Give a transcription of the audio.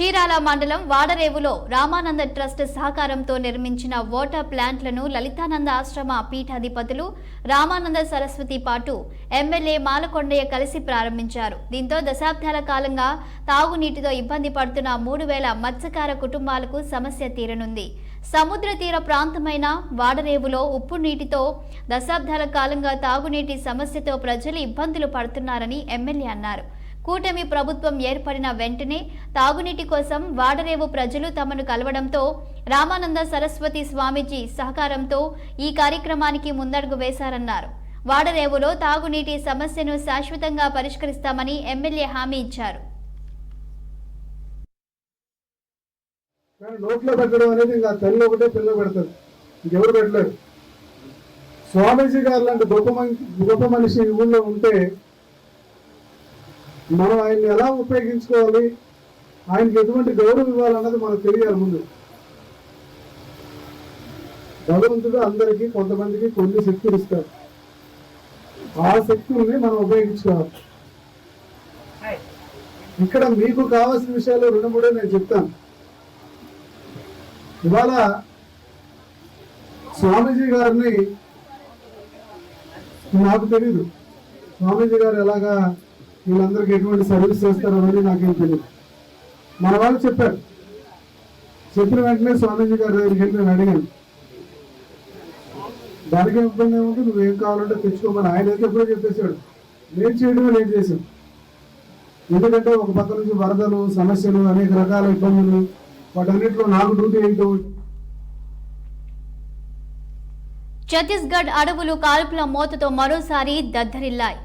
చీరాల మండలం వాడరేవులో రామానంద ట్రస్ట్ సహకారంతో నిర్మించిన వాటర్ ప్లాంట్లను లలితానంద ఆశ్రమ పీఠాధిపతులు రామానంద సరస్వతి పాటు ఎమ్మెల్యే మాలకొండయ్య కలిసి ప్రారంభించారు. దీంతో దశాబ్దాల కాలంగా తాగునీటితో ఇబ్బంది పడుతున్న మూడు వేల మత్స్యకార కుటుంబాలకు సమస్య తీరనుంది. సముద్ర తీర ప్రాంతమైన వాడరేవులో ఉప్పు నీటితో దశాబ్దాల కాలంగా తాగునీటి సమస్యతో ప్రజలు ఇబ్బందులు పడుతున్నారని ఎమ్మెల్యే అన్నారు. కూటమి ప్రభుత్వం ఏర్పడిన వెంటనే తాగునీటి కోసం వాడరేవు ప్రజలు తమను కలవడంతో రామానంద సరస్వతి స్వామీజీ సహకారంతో ఈ కార్యక్రమానికి ముందడుగు వేశారన్నారు. వాడరేవులో తాగునీటి సమస్యను శాశ్వతంగా పరిష్కరిస్తామని ఎమ్మెల్యే హామీ ఇచ్చారు. నోట్లో పెట్టడం అనేది ఇంకా తల్లి ఒకటే పిల్ల పెడతారు ఇంకెవరు పెట్టలేరు? స్వామీజీ గారు లాంటి గొప్ప గొప్ప మనిషి ఊళ్ళో ఉంటే మనం ఆయన్ని ఎలా ఉపయోగించుకోవాలి? ఆయనకి ఎటువంటి గౌరవం ఇవ్వాలన్నది మనకు తెలియాలి ముందు. భగవంతుడు అందరికీ కొంతమందికి కొన్ని శక్తులు ఇస్తారు ఆ శక్తుల్ని మనం ఉపయోగించుకోవాలి. ఇక్కడ మీకు కావాల్సిన విషయాలు రెండు మూడే నేను చెప్తాను. ఇవాళ స్వామీజీ గారిని నాకు తెలీదు. స్వామీజీ గారు ఎలాగా వీళ్ళందరికీ ఎటువంటి సర్వీస్ చేస్తారో అని నాకేం తెలియదు మన వాళ్ళు చెప్పారు. చెప్పిన వెంటనే స్వామీజీ గారి దగ్గరికి వెళ్ళి నేను అడిగాను. దానికి ఏం ఇబ్బంది ఏముంది? నువ్వేం కావాలంటే తెచ్చుకోమని ఆయన అయితే ఎప్పుడో చెప్పేశాడు. నేను చేయడమే నేను చేశాను. ఎందుకంటే ఒక పక్క నుంచి వరదలు సమస్యలు అనేక రకాల ఇబ్బందులు వాటన్నిటిలో నాకు డ్యూటీ ఏంటో? ఛత్తీస్గఢ్ అడవులు కాల్పుల మోతతో మరోసారి దద్దరిల్లాయి.